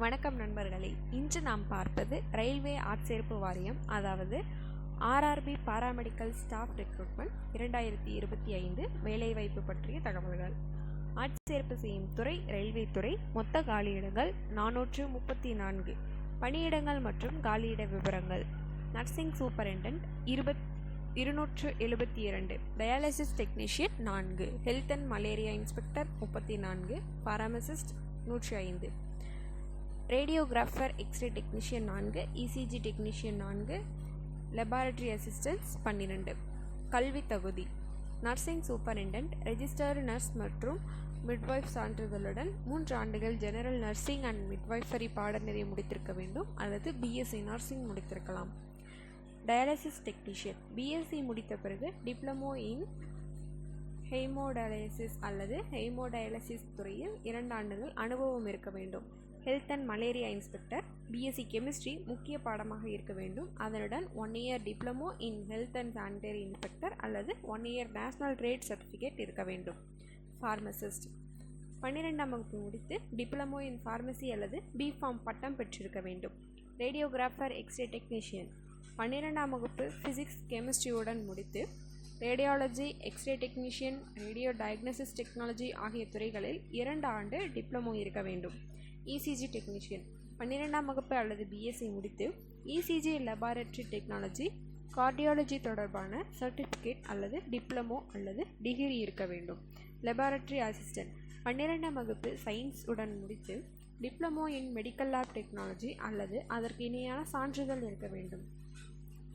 வணக்கம் நண்பர்களே. இன்று நாம் பார்ப்பது ரயில்வே ஆட்சேர்ப்பு வாரியம் அதாவது ஆர்ஆர்பி பாராமெடிக்கல் ஸ்டாஃப் ரெக்ரூட்மெண்ட் இரண்டாயிரத்தி இருபத்தி ஐந்து வேலைவாய்ப்பு பற்றிய தகவல்கள். ஆட்சேர்ப்பு செய்யும் துறை ரயில்வே துறை மொத்த காலியிடங்கள் நானூற்று முப்பத்தி நான்கு. பணியிடங்கள் மற்றும் காலியிட விவரங்கள். நர்சிங் சூப்பரிண்டென்ட் இருபத் இருநூற்று எழுபத்தி இரண்டு. டயாலிசிஸ் டெக்னீஷியன் நான்கு. ஹெல்த் அண்ட் மலேரியா இன்ஸ்பெக்டர் முப்பத்தி நான்கு. பாராமசிஸ்ட் நூற்றி ஐந்து. ரேடியோகிராஃபர் எக்ஸ்ரே டெக்னீஷியன் நான்கு இசிஜி டெக்னீஷியன் நான்கு லெபார்ட்ரி அசிஸ்டன்ஸ் பன்னிரெண்டு. கல்வி தகுதி. நர்சிங் சூப்பரிண்டென்ட் ரெஜிஸ்டர்டு நர்ஸ் மற்றும் மிட்வைஃப் சான்றிதழுடன் மூன்று ஆண்டுகள் ஜெனரல் நர்சிங் அண்ட் மிட்வைஃபரி பாடநெறி முடித்திருக்க வேண்டும். அல்லது பிஎஸ்சி நர்சிங் முடித்திருக்கலாம். டயாலிசிஸ் டெக்னீஷியன் பிஎஸ்சி முடித்த பிறகு டிப்ளமோ இன் ஹெய்மோடயாலிசிஸ் அல்லது ஹெய்மோடயாலிசிஸ் துறையில் இரண்டு ஆண்டுகள் அனுபவம் இருக்க வேண்டும். Health and malaria inspector BSc chemistry முக்கிய பாடமாக இருக்க வேண்டும். அதனுடன் one year diploma in health and sanitary inspector அல்லது one year national trade certificate இருக்க வேண்டும். ஃபார்மசிஸ்ட் பன்னிரெண்டாம் வகுப்பு முடித்து டிப்ளமோ இன் ஃபார்மசி அல்லது பிஃபார்ம் பட்டம் பெற்றிருக்க வேண்டும். ரேடியோகிராஃபர் எக்ஸ்ரே டெக்னீஷியன் பன்னிரெண்டாம் வகுப்பு ஃபிசிக்ஸ் கெமிஸ்ட்ரியுடன் முடித்து radiology x ray technician radio diagnosis technology ஆகிய துறைகளில் இரண்டு ஆண்டு டிப்ளமோ இருக்க வேண்டும். இசிஜி டெக்னீஷியன் பன்னிரெண்டாம் வகுப்பு அல்லது பிஎஸ்சி முடித்து இசிஜி லெபார்டரி டெக்னாலஜி கார்டியாலஜி தொடர்பான சர்டிஃபிகேட் அல்லது டிப்ளமோ அல்லது டிகிரி இருக்க வேண்டும். லெபார்டரி அசிஸ்டன்ட் பன்னிரெண்டாம் வகுப்பு சயின்ஸ் உடன் முடித்து diploma in medical lab technology அல்லது அதற்கு இணையான சான்றிதழ் இருக்க வேண்டும்.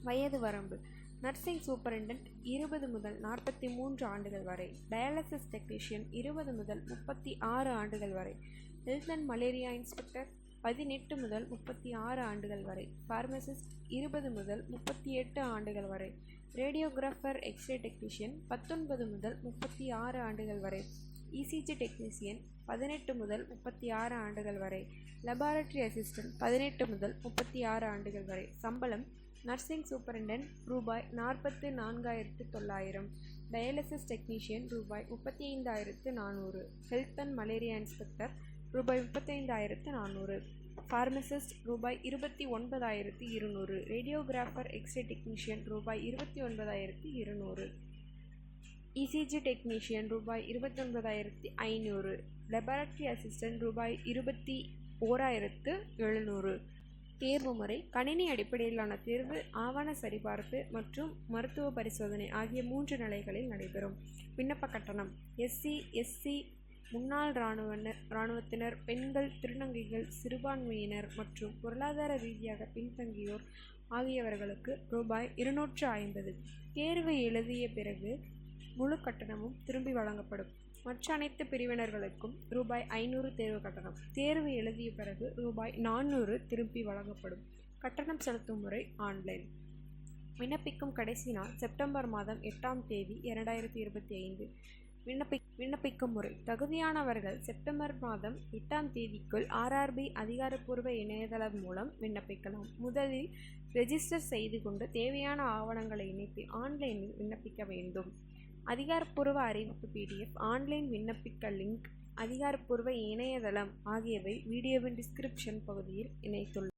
வயது வரம்பு. நர்சிங் சூப்பரிண்டென்ட் இருபது முதல் நாற்பத்தி மூன்று ஆண்டுகள் வரை. டயாலிசிஸ் டெக்னீஷியன் இருபது முதல் முப்பத்தி ஆறு ஆண்டுகள் வரை. ஹெல்த் அண்ட் மலேரியா இன்ஸ்பெக்டர் பதினெட்டு முதல் முப்பத்தி ஆறு ஆண்டுகள் வரை. ஃபார்மசிஸ்ட் இருபது முதல் முப்பத்தி எட்டு ஆண்டுகள் வரை. ரேடியோகிராஃபர் எக்ஸ்ரே டெக்னீஷியன் பத்தொன்பது முதல் முப்பத்தி ஆறு ஆண்டுகள் வரை. இசிஜி டெக்னீசியன் பதினெட்டு முதல் முப்பத்தி ஆறு ஆண்டுகள் வரை. லெபார்டரி அசிஸ்டன்ட் பதினெட்டு முதல் முப்பத்தி ஆறு ஆண்டுகள் வரை. சம்பளம் நர்சிங் சூப்பரிண்டென்ட் ரூபாய் நாற்பத்து நான்காயிரத்து தொள்ளாயிரம். டயாலிசிஸ் டெக்னீஷியன் ரூபாய் முப்பத்தி ஐந்தாயிரத்து நானூறு. ஹெல்த் அண்ட் மலேரியா இன்ஸ்பெக்டர் ரூபாய் முப்பத்தைந்தாயிரத்து நானூறு. ஃபார்மசிஸ்ட் ரூபாய் இருபத்தி ஒன்பதாயிரத்து இருநூறு. ரேடியோகிராஃபர் எக்ஸ்ரே டெக்னீஷியன் ரூபாய் இருபத்தி ஒன்பதாயிரத்து இருநூறு. இசிஜி டெக்னீஷியன் ரூபாய் இருபத்தொன்பதாயிரத்தி ஐநூறு. லெபார்டரி அசிஸ்டன்ட் ரூபாய் இருபத்தி ஓராயிரத்து எழுநூறு. தேர்வு முறை கணினி அடிப்படையிலான தேர்வு ஆவண சரிபார்ப்பு மற்றும் மருத்துவ பரிசோதனை ஆகிய மூன்று நிலைகளில் நடைபெறும். விண்ணப்ப கட்டணம் எஸ்சி எஸ்சி முன்னாள் இராணுவனர் இராணுவத்தினர் பெண்கள் திருநங்கைகள் சிறுபான்மையினர் மற்றும் பொருளாதார ரீதியாக பின்தங்கியோர் ஆகியவர்களுக்கு ரூபாய் இருநூற்று ஐம்பது. தேர்வு எழுதிய பிறகு முழு கட்டணமும் திரும்பி வழங்கப்படும். மற்ற அனைத்து பிரிவினர்களுக்கும் ரூபாய் ஐநூறு தேர்வு கட்டணம். தேர்வு எழுதிய பிறகு ரூபாய் நானூறு திரும்பி வழங்கப்படும். கட்டணம் செலுத்தும் முறை ஆன்லைன். விண்ணப்பிக்கும் கடைசி நாள் செப்டம்பர் மாதம் எட்டாம் தேதி இரண்டாயிரத்தி இருபத்தி ஐந்து. விண்ணப்பி விண்ணப்பிக்கும் முறை. தகுதியானவர்கள் செப்டம்பர் மாதம் எட்டாம் தேதிக்குள் ஆர்ஆர்பி அதிகாரப்பூர்வ இணையதளம் மூலம் விண்ணப்பிக்கலாம். முதலில் ரெஜிஸ்டர் செய்து கொண்டு தேவையான ஆவணங்களை இணைத்து ஆன்லைனில் விண்ணப்பிக்க வேண்டும். அதிகாரப்பூர்வ அறிவிப்பு பிடிஎஃப் ஆன்லைன் விண்ணப்பிக்க லிங்க் அதிகாரப்பூர்வ இணையதளம் ஆகியவை வீடியோவின் டிஸ்கிரிப்ஷன் பகுதியில் இணைத்துள்ளோம்